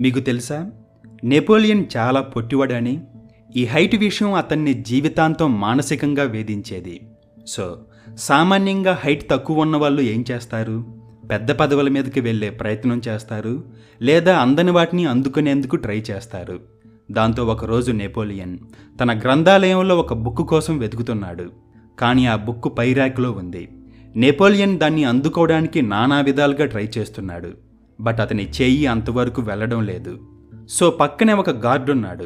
మీకు తెలుసా? నెపోలియన్ చాలా పొట్టివాడని ఈ హైట్ విషయం అతన్ని జీవితాంతం మానసికంగా వేధించేది. సో సామాన్యంగా హైట్ తక్కువ ఉన్న వాళ్ళు ఏం చేస్తారు? పెద్ద పదవుల మీదకి వెళ్ళే ప్రయత్నం చేస్తారు లేదా అందని వాటిని అందుకునేందుకు ట్రై చేస్తారు. దాంతో ఒకరోజు నెపోలియన్ తన గ్రంథాలయంలో ఒక బుక్ కోసం వెతుకుతున్నాడు. కానీ ఆ బుక్ పైరాక్లో ఉంది. నెపోలియన్ దాన్ని అందుకోవడానికి నానా విధాలుగా ట్రై చేస్తున్నాడు. బట్ అతని చెయ్యి అంతవరకు వెళ్ళడం లేదు. సో పక్కనే ఒక గార్డ్ ఉన్నాడు.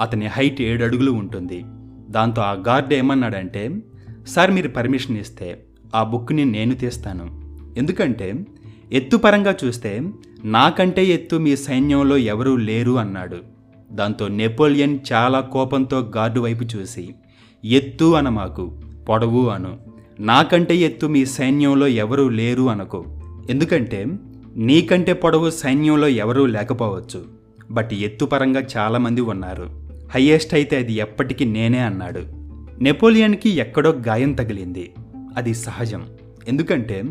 అతని హైట్ ఏడు అడుగులు ఉంటుంది. దాంతో ఆ గార్డ్ ఏమన్నాడంటే సార్ మీరు పర్మిషన్ ఇస్తే ఆ బుక్ని నేను తీస్తాను. ఎందుకంటే ఎత్తు పరంగా చూస్తే నాకంటే ఎత్తు మీ సైన్యంలో ఎవరూ లేరు అన్నాడు. దాంతో నెపోలియన్ చాలా కోపంతో గార్డు వైపు చూసి ఎత్తు అన మాకు పొడవు అను. నాకంటే ఎత్తు మీ సైన్యంలో ఎవరూ లేరు అనకు. ఎందుకంటే నీకంటే పొడవు సైన్యంలో ఎవరూ లేకపోవచ్చు. బట్ ఎత్తుపరంగా చాలామంది ఉన్నారు. హయ్యెస్ట్ అయితే అది ఎప్పటికీ నేనే అన్నాడు. నెపోలియన్కి ఎక్కడో గాయం తగిలింది. అది సహజం. ఎందుకంటే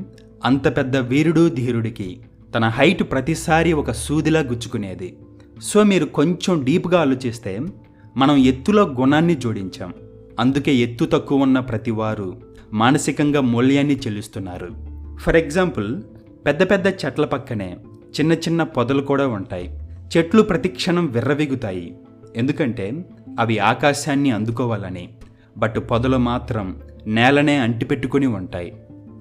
అంత పెద్ద వీరుడు ధీరుడికి తన హైట్ ప్రతిసారి ఒక సూదిలా గుచ్చుకునేది. సో మీరు కొంచెం డీప్గా ఆలోచిస్తే మనం ఎత్తులో గుణాన్ని జోడించాం. అందుకే ఎత్తు తక్కువ ఉన్న ప్రతివారు మానసికంగా మూల్యాన్ని చెల్లిస్తున్నారు. ఫర్ ఎగ్జాంపుల్ పెద్ద పెద్ద చెట్ల పక్కనే చిన్న చిన్న పొదలు కూడా ఉంటాయి. చెట్లు ప్రతిక్షణం విర్రవిగుతాయి. ఎందుకంటే అవి ఆకాశాన్ని అందుకోవాలని బట్ పొదలు మాత్రం నేలనే అంటిపెట్టుకుని ఉంటాయి.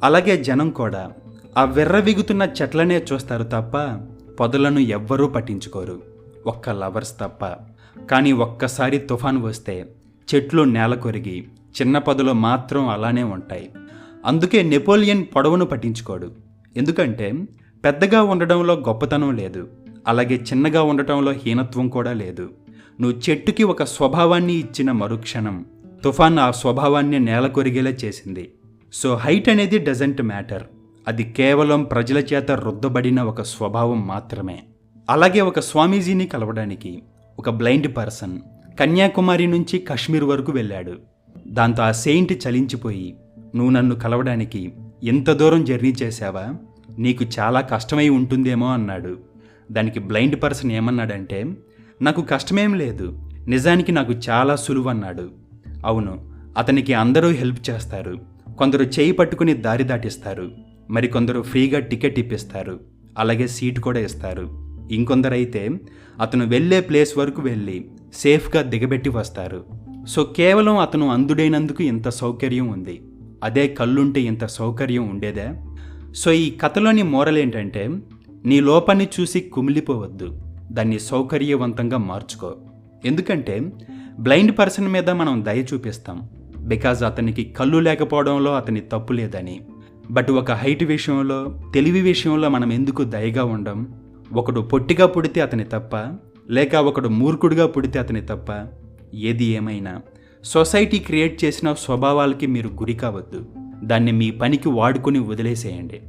అలాగే జనం కూడా ఆ విర్రవిగుతున్న చెట్లనే చూస్తారు తప్ప పొదలను ఎవ్వరూ పట్టించుకోరు. ఒక్క లవర్స్ తప్ప. కానీ ఒక్కసారి తుఫాన్ వస్తే చెట్లు నేల కొరిగి చిన్న పొదలు మాత్రం అలానే ఉంటాయి. అందుకే నెపోలియన్ పొడవును పట్టించుకోడు. ఎందుకంటే పెద్దగా ఉండడంలో గొప్పతనం లేదు అలాగే చిన్నగా ఉండటంలో హీనత్వం కూడా లేదు. నువ్వు చెట్టుకి ఒక స్వభావాన్ని ఇచ్చిన మరుక్షణం. తుఫాన్ ఆ స్వభావాన్ని నేల కొరిగేలా చేసింది. సో హైట్ అనేది డజంట్ మ్యాటర్. అది కేవలం ప్రజల చేత రుద్దబడిన ఒక స్వభావం మాత్రమే. అలాగే ఒక స్వామీజీని కలవడానికి ఒక బ్లైండ్ పర్సన్ కన్యాకుమారి నుంచి కాశ్మీర్ వరకు వెళ్ళాడు. దాంతో ఆ సెయింట్ చలించిపోయి నువ్వు నన్ను కలవడానికి ఇంత దూరం జర్నీ చేశావా? నీకు చాలా కష్టమై ఉంటుందేమో అన్నాడు. దానికి బ్లైండ్ పర్సన్ ఏమన్నాడంటే నాకు కష్టమేం లేదు. నిజానికి నాకు చాలా సులువు అన్నాడు. అవును అతనికి అందరూ హెల్ప్ చేస్తారు. కొందరు చేయి పట్టుకుని దారి దాటిస్తారు. మరికొందరు ఫ్రీగా టికెట్ ఇప్పిస్తారు. అలాగే సీట్ కూడా ఇస్తారు. ఇంకొందరైతే అతను వెళ్ళే ప్లేస్ వరకు వెళ్ళి సేఫ్గా దిగబెట్టి వస్తారు. సో కేవలం అతను అందుడైనందుకు ఇంత సౌకర్యం ఉంది. అదే కళ్ళుంటే ఇంత సౌకర్యం ఉండేదే? సో ఈ కథలోని మోరల్ ఏంటంటే నీ లోపాన్ని చూసి కుమిలిపోవద్దు. దాన్ని సౌకర్యవంతంగా మార్చుకో. ఎందుకంటే బ్లైండ్ పర్సన్ మీద మనం దయ చూపిస్తాం. బికాజ్ అతనికి కళ్ళు లేకపోవడంలో అతని తప్పు లేదని. బట్ ఒక హైట్ విషయంలో తెలివి విషయంలో మనం ఎందుకు దయగా ఉండం? ఒకడు పొట్టిగా పుడితే అతని తప్ప లేక ఒకడు మూర్ఖుడిగా పుడితే అతని తప్ప ఏది ఏమైనా. సొసైటీ క్రియేట్ చేసిన స్వభావాలకి మీరు గురి కావద్దు. దాన్ని మీ పనికి వాడుకొని వదిలేసేయండి.